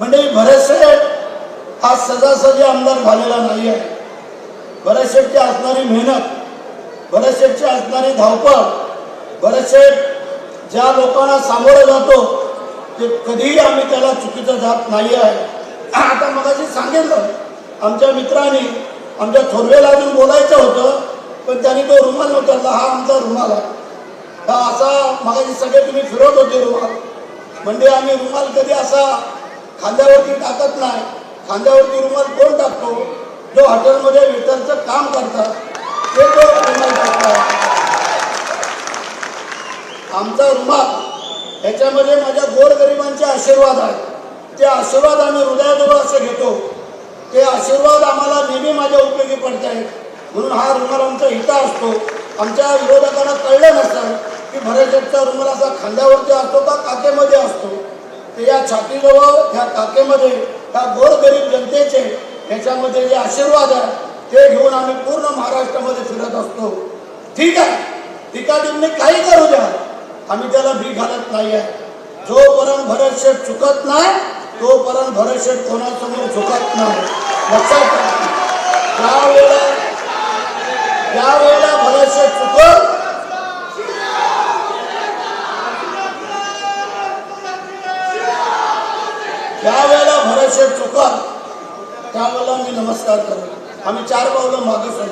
म्हणजे भरतशेठ हा सजासजी आमदार झालेला नाही आहे. भरतशेठची असणारी मेहनत भरतशेठची असणारी धावपळ भरतशेठ ज्या लोकांना सामोरं जातो ते कधीही आम्ही त्याला चुकीचं जात नाही आहे. आता मगाशी सांगितलं आमच्या मित्रांनी आमच्या थोरवेला अजून बोलायचं होतं पण त्यांनी तो रुमाल नव्हता हा आमचा रुमाल आहे. हा असा मगाशी सगळे तुम्ही फिरवत होते रुमाल. म्हणजे आम्ही रुमाल कधी असा खांद्यावरती टाकत नाही. खांद्यावरती रुमाल कोण टाकतो? जो हॉटेलमध्ये वेटरचं काम करतात ते तो रुमाल टाकतात? आमचा रुमाल ह्याच्यामध्ये माझ्या गोरगरिबांचे आशीर्वाद आहेत. ते आशीर्वाद आम्ही हृदयाजवळ असे घेतो. ते आशीर्वाद आम्हाला नेहमी माझ्या उपयोगी पडत आहेत. म्हणून हा रुमाल आमचा हिता असतो. आमच्या विरोधकांना कळलं नसतं की भरतचा रुमाल असा खांद्यावरती असतो का काकेमध्ये असतो? या छातीजवळ ह्या काकेमध्ये ह्या गोरगरीब जनतेचे ह्याच्यामध्ये जे आशीर्वाद आहे ते घेऊन आम्ही पूर्ण महाराष्ट्रामध्ये फिरत असतो. ठीक आहे. टीका टिप्पणी काही करू द्या. आम्ही त्याला भी घालत नाही आहे. जोपर्यंत भरत शेठ चुकत नाही तोपर्यंत भरत शेठ कोणासमोर चुकत नाही. लक्षात त्यावेळेला त्यावेळेला वेळेला भरत शेठ चुकत त्यावेळेला वेळेला भरत त्यावेळेला मी नमस्कार करेन आम्ही चार पावलं मागे सर